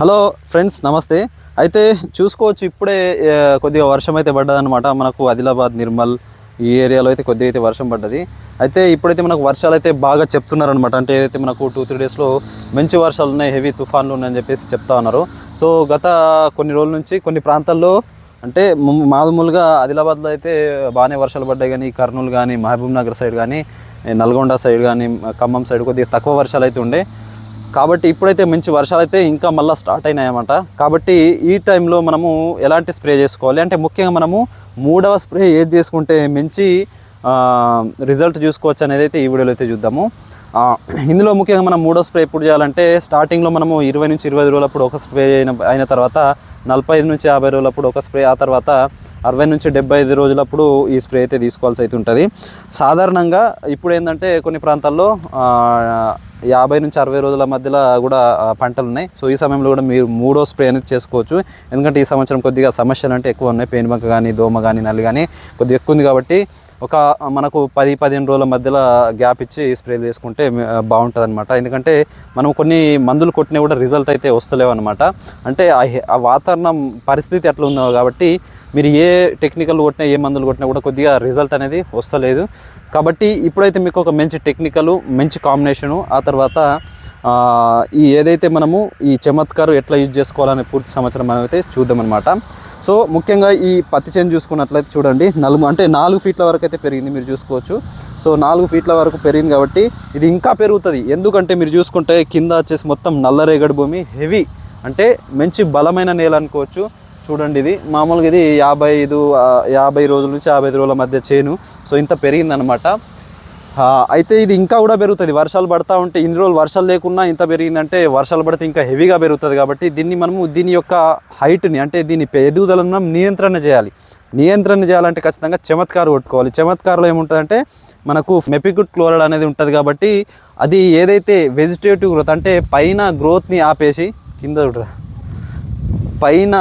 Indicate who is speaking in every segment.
Speaker 1: Hello friends నమస్తే. అయితే చూసుకోవచ్చు ఇప్పుడే కొద్దిగా వర్షం అయితే పడ్డదనమాట మనకు ఆదిలాబాద్ నిర్మల్ ఈ ఏరియాలో అయితే కొద్దిగా అయితే వర్షం పడ్డది. అయితే ఇప్పుడైతే మనకు వర్షాలు అయితే బాగా చెప్తున్నారనమాట అంటే ఏదైతే మనకు టూ త్రీ డేస్లో మంచి వర్షాలు ఉన్నాయి హెవీ తుఫాన్లు ఉన్నాయని చెప్పేసి చెప్తా ఉన్నారు. సో గత కొన్ని రోజుల నుంచి కొన్ని ప్రాంతాల్లో అంటే మామూలుగా ఆదిలాబాద్లో అయితే బాగానే వర్షాలు పడ్డాయి. కానీ కర్నూలు కానీ మహబూబ్ నగర్ సైడ్ కానీ నల్గొండ సైడ్ కానీ ఖమ్మం సైడ్ కొద్దిగా తక్కువ వర్షాలు అయితే ఉండే. కాబట్టి ఇప్పుడైతే మంచి వర్షాలు అయితే ఇంకా మళ్ళీ స్టార్ట్ అయినాయన్నమాట. కాబట్టి ఈ టైంలో మనము ఎలాంటి స్ప్రే చేసుకోవాలి? అంటే ముఖ్యంగా మనము మూడవ స్ప్రే ఏది చేసుకుంటే మంచి రిజల్ట్ చూసుకోవచ్చు అనేది అయితే ఈ వీడియోలో అయితే చూద్దాము. ఇందులో ముఖ్యంగా మనం మూడో స్ప్రే ఎప్పుడు చేయాలంటే స్టార్టింగ్లో మనము ఇరవై నుంచి ఇరవై ఐదు రోజులప్పుడు ఒక స్ప్రే అయిన అయిన తర్వాత నలభై ఐదు నుంచి యాభై రోజులప్పుడు ఒక స్ప్రే ఆ తర్వాత అరవై నుంచి డెబ్బై ఐదు రోజులప్పుడు ఈ స్ప్రే అయితే తీసుకోవాల్సి అయితే ఉంటుంది. సాధారణంగా ఇప్పుడు ఏంటంటే కొన్ని ప్రాంతాల్లో యాభై నుంచి అరవై రోజుల మధ్యలో కూడా పంటలు ఉన్నాయి. సో ఈ సమయంలో కూడా మీరు మూడో స్ప్రే అనేది చేసుకోవచ్చు. ఎందుకంటే ఈ సంవత్సరం కొద్దిగా సమస్యలు అంటే ఎక్కువ ఉన్నాయి. పేనుబంక కానీ దోమ కానీ నల్లి కానీ కొద్దిగా ఎక్కువ ఉంది కాబట్టి ఒక మనకు పది పదిహేను రోజుల మధ్యలో గ్యాప్ ఇచ్చి స్ప్రే చేసుకుంటే బాగుంటుంది అనమాట ఎందుకంటే మనం కొన్ని మందులు కొట్టినా కూడా రిజల్ట్ అయితే వస్తలేవు అనమాట అంటే ఆ ఆ వాతావరణం పరిస్థితి అట్లా ఉందో కాబట్టి మీరు ఏ టెక్నికల్ కొట్టినా ఏ మందులు కొట్టినా కూడా కొద్దిగా రిజల్ట్ అనేది వస్తలేదు. కాబట్టి ఇప్పుడైతే మీకు ఒక మంచి టెక్నికల్ మంచి కాంబినేషను ఆ తర్వాత ఈ ఏదైతే మనము ఈ చమత్కారు ఎట్లా యూజ్ చేసుకోవాలనే పూర్తి సంవత్సరం మనం అయితే చూద్దామన్నమాట. సో ముఖ్యంగా ఈ పత్తి చేను చూసుకున్నట్లయితే చూడండి నలుగు అంటే నాలుగు ఫీట్ల వరకు అయితే పెరిగింది మీరు చూసుకోవచ్చు. సో నాలుగు ఫీట్ల వరకు పెరిగింది కాబట్టి ఇది ఇంకా పెరుగుతుంది. ఎందుకంటే మీరు చూసుకుంటే కింద వచ్చేసి మొత్తం నల్లరేగడి భూమి హెవీ అంటే మంచి బలమైన నేల అనుకోవచ్చు. చూడండి ఇది. మామూలుగా ఇది యాభై ఐదు యాభై రోజుల నుంచి యాభై ఐదు రోజుల మధ్య చేను. సో ఇంత పెరిగిందనమాట అయితే ఇది ఇంకా కూడా పెరుగుతుంది. వర్షాలు పడతా ఉంటే ఇన్ని రోజులు వర్షాలు లేకున్నా ఇంత పెరిగిందంటే వర్షాలు పడితే ఇంకా హెవీగా పెరుగుతుంది కాబట్టి దీన్ని మనము దీని యొక్క హైట్ని అంటే దీని ఎదుగుదలను మనం నియంత్రణ చేయాలి. నియంత్రణ చేయాలంటే ఖచ్చితంగా చమత్కారు కొట్టుకోవాలి. చమత్కారులో ఏముంటుందంటే మనకు మెపిగుడ్ క్లోరైడ్ అనేది ఉంటుంది కాబట్టి అది ఏదైతే వెజిటేటివ్ గ్రోత్ అంటే పైన గ్రోత్ని ఆపేసి కింద చూడరా పైన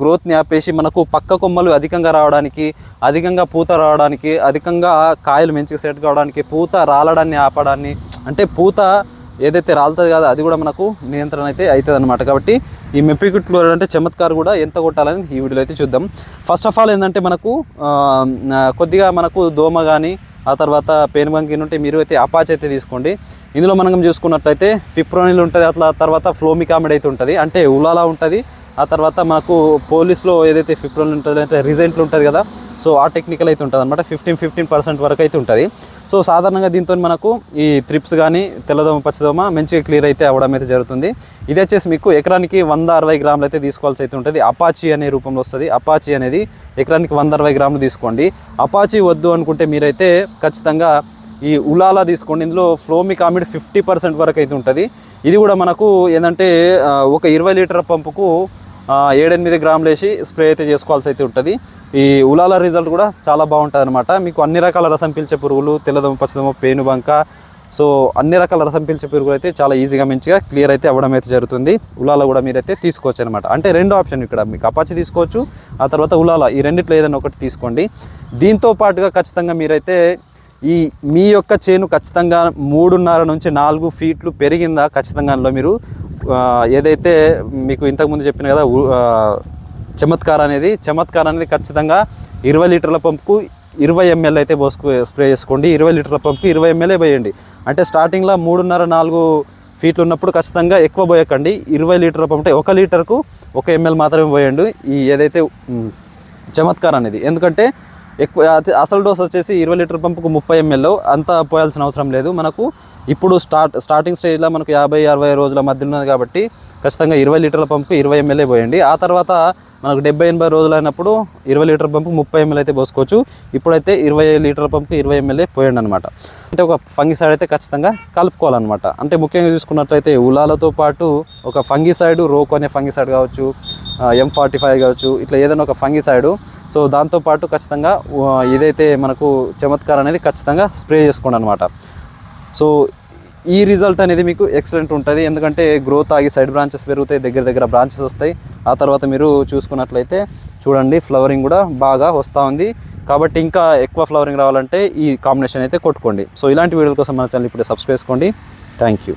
Speaker 1: గ్రోత్ని ఆపేసి మనకు పక్క కొమ్మలు అధికంగా రావడానికి అధికంగా పూత రావడానికి అధికంగా కాయలు మంచిగా సెట్ కావడానికి పూత రాలడాన్ని ఆపడాన్ని అంటే పూత ఏదైతే రాలుతుంది కదా అది కూడా మనకు నియంత్రణ అయితే అవుతుంది అనమాట కాబట్టి ఈ మెప్రికుట్ క్లోరైడ్ అంటే చమత్కార్ కూడా ఎంత కొట్టాలని ఈ వీడియోలో అయితే చూద్దాం. ఫస్ట్ ఆఫ్ ఆల్ ఏంటంటే మనకు కొద్దిగా మనకు దోమ కానీ ఆ తర్వాత పేనుబంకి ఉంటే మీరు అయితే అపాచ్ అయితే తీసుకోండి. ఇందులో మనం చూసుకున్నట్లయితే ఫిప్రోనిల్ ఉంటుంది అట్లా తర్వాత ఫ్లోమికామిడ్ అయితే ఉంటుంది. అంటే ఉలాలా ఉంటుంది ఆ తర్వాత మాకు పోలీస్లో ఏదైతే ఫిఫ్టీన్ ఉంటుంది అంటే రిజెంట్లు ఉంటుంది కదా సో ఆ టెక్నికల్ అయితే ఉంటుంది అనమాట ఫిఫ్టీన్ ఫిఫ్టీన్ పర్సెంట్ వరకు అయితే ఉంటుంది. సో సాధారణంగా దీంతో మనకు ఈ త్రిప్స్ కానీ తెల్లదోమ పచ్చదోమ మంచిగా క్లియర్ అయితే అవ్వడం అయితే జరుగుతుంది. ఇది వచ్చేసి మీకు ఎకరానికి వంద అరవై గ్రాములు అయితే తీసుకోవాల్సి అయితే ఉంటుంది. అపాచీ అనే రూపంలో వస్తుంది. అపాచీ అనేది ఎకరానికి వంద అరవై గ్రాములు తీసుకోండి. అపాచీ వద్దు అనుకుంటే మీరైతే ఖచ్చితంగా ఈ ఉలాలా తీసుకోండి. ఇందులో ఫ్లోమిక్ ఆమిడ్ ఫిఫ్టీ పర్సెంట్ వరకు అయితే ఉంటుంది. ఇది కూడా మనకు ఏంటంటే ఒక ఇరవై లీటర్ పంపుకు ఏడెనిమిది గ్రాములు వేసి స్ప్రే అయితే చేసుకోవాల్సి అయితే ఉంటుంది. ఈ ఉలాల రిజల్ట్ కూడా చాలా బాగుంటుంది అనమాట మీకు అన్ని రకాల రసం పీల్చే పురుగులు తెల్లదోమ పేను పేనుబంక సో అన్ని రకాల రసం పీల్చే పురుగులు అయితే చాలా ఈజీగా మంచిగా క్లియర్ అయితే అవ్వడం అయితే జరుగుతుంది. ఉలాల కూడా మీరైతే తీసుకోవచ్చు అనమాట అంటే రెండు ఆప్షన్ ఇక్కడ. మీకు అపాచి తీసుకోవచ్చు ఆ తర్వాత ఉలాల. ఈ రెండిట్లో ఏదైనా ఒకటి తీసుకోండి. దీంతో పాటుగా ఖచ్చితంగా మీరైతే ఈ మీ యొక్క చేను ఖచ్చితంగా మూడున్నర నుంచి నాలుగు ఫీట్లు పెరిగిందా ఖచ్చితంగా అందులో మీరు ఏదైతే మీకు ఇంతకుముందు చెప్పిన కదా చమత్కార్ అనేది చమత్కార్ అనేది ఖచ్చితంగా ఇరవై లీటర్ల పంపుకు ఇరవై ఎంఎల్ అయితే పోసుకు స్ప్రే చేసుకోండి. ఇరవై లీటర్ల పంపుకు ఇరవై ఎంఎల్ఏ పోయండి. అంటే స్టార్టింగ్లో మూడున్నర నాలుగు ఫీట్లు ఉన్నప్పుడు ఖచ్చితంగా ఎక్కువ పోయకండి. ఇరవై లీటర్ల పంపు ఒక లీటర్కు ఒక ఎంఎల్ మాత్రమే పోయండి. ఈ ఏదైతే చమత్కార్ అనేది. ఎందుకంటే ఎక్కువ అసలు డోస్ వచ్చేసి ఇరవై లీటర్ పంపుకు ముప్పై ఎంఎల్. అంతా పోయాల్సిన అవసరం లేదు. మనకు ఇప్పుడు స్టార్ట్ స్టార్టింగ్ స్టేజ్లో మనకు యాభై అరవై రోజుల మధ్య ఉన్నది కాబట్టి ఖచ్చితంగా ఇరవై లీటర్ల పంపు ఇరవై ఎంఎల్ఏ పోయండి. ఆ తర్వాత మనకు డెబ్బై ఎనభై రోజులు అయినప్పుడు ఇరవై లీటర్ పంపు ముప్పై ఎంఎల్ అయితే పోసుకోవచ్చు. ఇప్పుడైతే ఇరవై లీటర్ల పంపు ఇరవై ఎంఎల్ఏ పోయండి అనమాట అంటే ఒక ఫంగిసైడ్ అయితే ఖచ్చితంగా కలుపుకోవాలన్నమాట. అంటే ముఖ్యంగా చూసుకున్నట్లయితే ఉలాలతో పాటు ఒక ఫంగిసైడ్ రోకు అనే ఫంగిసైడ్ కావచ్చు ఎం ఫార్టీ ఫైవ్ కావచ్చు ఇట్లా ఏదైనా ఒక ఫంగిసైడ్. సో దాంతోపాటు ఖచ్చితంగా ఇదైతే మనకు చమత్కారం అనేది ఖచ్చితంగా స్ప్రే చేసుకోండి అనమాట సో ఈ రిజల్ట్ అనేది మీకు ఎక్సలెంట్ ఉంటుంది. ఎందుకంటే గ్రోత్ ఆగి సైడ్ బ్రాంచెస్ పెరుగుతాయి దగ్గర దగ్గర బ్రాంచెస్ వస్తాయి. ఆ తర్వాత మీరు చూసుకున్నట్లయితే చూడండి ఫ్లవరింగ్ కూడా బాగా వస్తూ ఉంది. కాబట్టి ఇంకా ఎక్కువ ఫ్లవరింగ్ రావాలంటే ఈ కాంబినేషన్ అయితే కొట్టుకోండి. సో ఇలాంటి వీడియోల కోసం మన ఛానల్ ఇప్పుడు సబ్స్క్రైబ్ చేసుకోండి. Thank you